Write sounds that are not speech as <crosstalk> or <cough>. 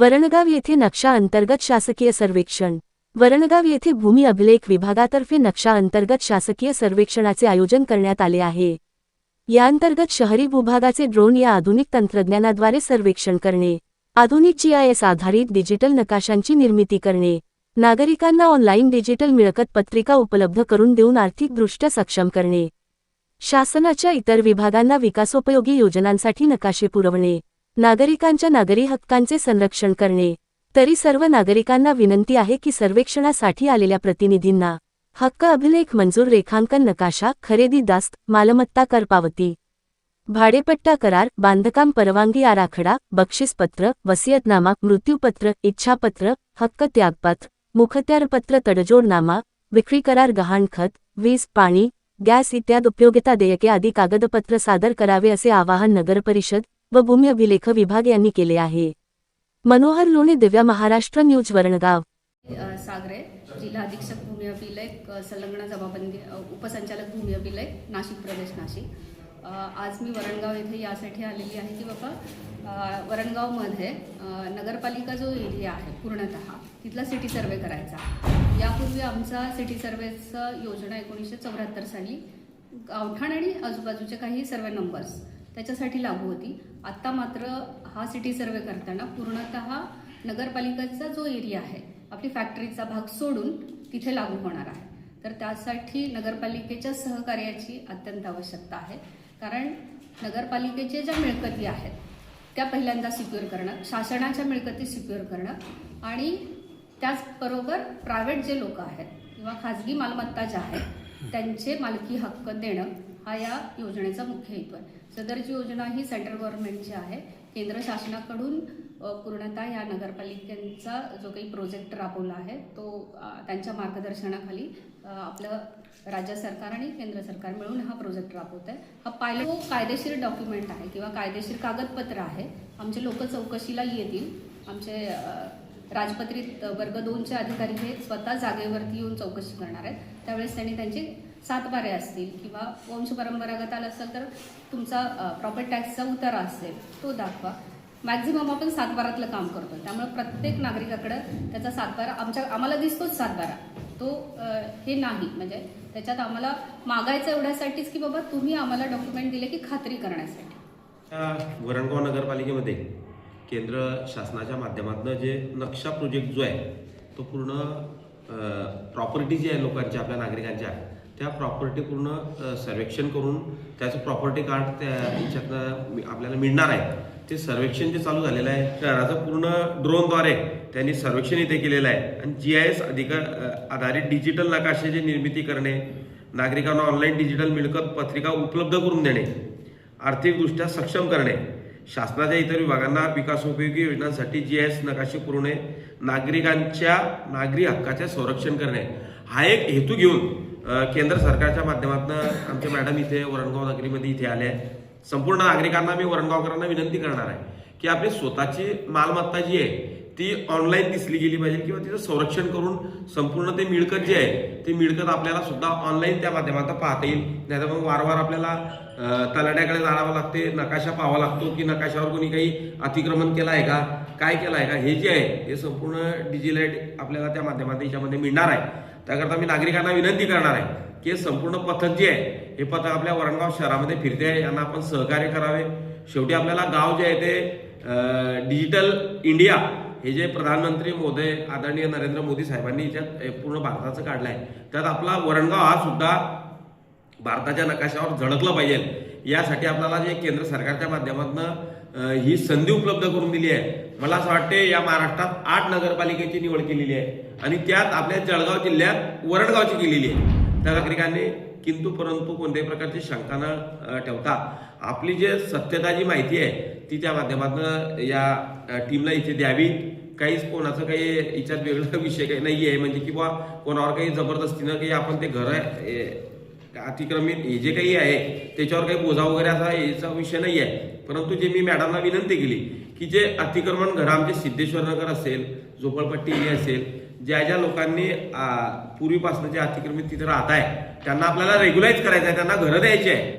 वरणगाव येथे नक्षा अंतर्गत शासकीय सर्वेक्षण. वरणगाव येथे भूमी अभिलेख विभागातर्फे नक्षा अंतर्गत शासकीय सर्वेक्षणाचे आयोजन करण्यात आले आहे. याअंतर्गत शहरी भूभागाचे ड्रोन या आधुनिक तंत्रज्ञानाद्वारे सर्वेक्षण करणे. आधुनिक जीआयएस आधारित डिजिटल नकाशांची निर्मिती करणे. नागरिकांना ऑनलाईन डिजिटल मिळकत पत्रिका उपलब्ध करून देऊन आर्थिकदृष्ट्या सक्षम करणे. शासनाच्या इतर विभागांना विकासोपयोगी योजनांसाठी नकाशे पुरवणे. नागरिकांच्या नागरी हक्कांचे संरक्षण करणे. तरी सर्व नागरिकांना विनंती आहे की सर्वेक्षणासाठी आलेल्या प्रतिनिधींना हक्क अभिलेख मंजूर रेखांकन नकाशा खरेदी दास्त मालमत्ता कर पावती भाडेपट्टा करार बांधकाम परवानगी आराखडा बक्षीसपत्र वसियतनामा मृत्यूपत्र इच्छापत्र हक्क त्यागपत्र मुखत्यारपत्र तडजोडनामा विक्री करार गहाणखत वीज पाणी गॅस इत्यादी उपयोगिता देयके आदी कागदपत्र सादर करावे असे आवाहन नगरपरिषद व भूमी अभिलेख विभाग यांनी केले आहे. मनोहर लोणे दिव्या महाराष्ट्र न्यूज वरणगाव. सागरे जिल्हा अधीक्षक भूमी अभिलेख संलग्न जमाबंदी उपसंचालक भूमी अभिलेख नाशिक प्रदेश नाशिक. आज मी वरणगाव येथे यासाठी आलेली आहे की बाबा वरणगावमध्ये नगरपालिका जो एरिया आहे पूर्णतः तिथला सिटी सर्वे करायचा. यापूर्वी आमचा सिटी सर्वेचं योजना एकोणीसशे चौऱ्याहत्तर साली गावठाण आणि आजूबाजूचे काही सर्वे नंबर्स त्याच्यासाठी लागू होती. आत्ता मात्र हा सिटी सर्वे करताना पूर्णतः नगरपालिकेचा जो एरिया आहे आपली फॅक्टरीचा भाग सोडून तिथे लागू होणार आहे. तर त्यासाठी नगरपालिकेच्या सहकार्याची अत्यंत आवश्यकता आहे. कारण नगरपालिकेच्या ज्या मिळकती आहेत त्या पहिल्यांदा सिक्युअर करणं शासनाच्या मिळकती सिक्युअर करणं आणि त्याचबरोबर प्रायव्हेट जे लोक आहेत किंवा खाजगी मालमत्ता ज्या आहेत त्यांचे मालकी हक्क देणं हा या योजनेचा मुख्य हेतू आहे. सदरची योजना ही सेंट्रल गव्हर्नमेंटची आहे. केंद्र शासनाकडून पूर्णतः या नगरपालिकेंचा जो काही प्रोजेक्ट राबवला आहे तो त्यांच्या मार्गदर्शनाखाली आपलं राज्य सरकार आणि केंद्र सरकार मिळून हा प्रोजेक्ट राबवत आहे हा पायलट कायदेशीर डॉक्युमेंट आहे किंवा कायदेशीर कागदपत्र आहे आमचे लोक चौकशीला येतील. आमचे राजपत्रित वर्ग दोनचे अधिकारी हे स्वतः जागेवरती येऊन चौकशी करणार आहेत. त्यावेळेस त्यांनी त्यांची सातबारे असतील किंवा वंश परंपरागत आलं असेल तर तुमचा प्रॉपर्टी टॅक्सचा उतारा असेल तो दाखवा. मॅक्झिमम आपण सातबारातलं काम करतो त्यामुळे प्रत्येक नागरिकाकडं त्याचा सातबारा आमच्या आम्हाला दिसतोच सातबारा तो हे नाही. म्हणजे त्याच्यात आम्हाला मागायचं एवढ्यासाठीच की बाबा तुम्ही आम्हाला डॉक्युमेंट दिले की खात्री करण्यासाठी. वरणगाव नगरपालिकेमध्ये केंद्र शासनाच्या माध्यमातून जे नक्षा प्रोजेक्ट जो आहे तो पूर्ण प्रॉपर्टी जी आहे लोकांच्या आपल्या नागरिकांच्या त्या प्रॉपर्टी पूर्ण सर्वेक्षण करून त्याचं प्रॉपर्टी कार्ड त्या याच्यातनं आपल्याला मिळणार आहे. ते सर्वेक्षण जे चालू झालेलं आहे शहराचं पूर्ण ड्रोनद्वारे त्यांनी सर्वेक्षण इथे केलेलं आहे. आणि जी आय एस अधिकार आधारित डिजिटल नकाशाची निर्मिती करणे नागरिकांना ऑनलाईन डिजिटल मिळकत पत्रिका उपलब्ध करून देणे आर्थिकदृष्ट्या सक्षम करणे शासनाच्या इतर विभागांना विकासोपयोगी योजनांसाठी जी एस नकाशे पुरवणे नागरिकांच्या नागरी हक्काचे संरक्षण करणे हा एक हेतू घेऊन केंद्र सरकारच्या माध्यमातून आमचे मॅडम इथे वरणगाव नगरीमध्ये इथे आले आहे संपूर्ण नागरिकांना मी वरणगावकरांना विनंती करणार आहे की आपली स्वतःची मालमत्ता जी आहे ती ऑनलाईन दिसली गेली पाहिजे किंवा तिचं संरक्षण करून संपूर्ण ते मिळकत जे आहे ते मिळकत आपल्याला सुद्धा ऑनलाईन त्या माध्यमात पाहता येईल. नाही तर मग वारंवार आपल्याला तलाट्याकडे जाणावं लागते नकाशा पाहावा लागतो की नकाशावर कोणी काही अतिक्रमण केलं आहे का? काय केलं आहे का? हे जे आहे हे संपूर्ण डिजिलाईट आपल्याला त्या माध्यमात याच्यामध्ये मिळणार आहे. त्याकरता मी नागरिकांना विनंती करणार आहे की हे संपूर्ण पथक जे आहे हे पथक आपल्या वरणगाव शहरामध्ये फिरते आहे. यांना आपण सहकार्य करावे. शेवटी आपल्याला गाव जे आहे ते डिजिटल इंडिया हे जे प्रधानमंत्री मोदय आदरणीय नरेंद्र मोदी साहेबांनी याच्यात पूर्ण भारताचं काढलं आहे त्यात आपला वरणगाव हा सुद्धा भारताच्या नकाशावर झळकलं पाहिजे. यासाठी आपल्याला जे केंद्र सरकारच्या माध्यमातून ही संधी उपलब्ध करून दिली आहे. मला असं वाटते या महाराष्ट्रात आठ नगरपालिकेची निवड केलेली आहे आणि त्यात आपल्या जळगाव जिल्ह्यात वरणगावची केलेली आहे. त्या नागरिकांनी किंतु परंतु कोणत्याही प्रकारची शंका न ठेवता आपली जे सत्यता जी माहिती आहे ती त्या माध्यमातून या टीमला इथे द्यावी. काहीच कोणाचं काही याच्यात वेगळा <laughs> विषय काही नाही आहे म्हणजे किंवा कोणावर काही जबरदस्तीनं काही आपण ते घर अतिक्रमित हे जे काही आहे त्याच्यावर काही बोजा वगैरे असा याचा विषय नाही आहे परंतु जे मी मॅडमला विनंती केली की जे अतिक्रमण घर आमचे सिद्धेश्वर नगर असेल झोपडपट्टी एरिया असेल ज्या ज्या लोकांनी पूर्वीपासून जे अतिक्रमित तिथे राहत आहे त्यांना आपल्याला रेग्युलाइज करायचं आहे त्यांना घरं द्यायची आहे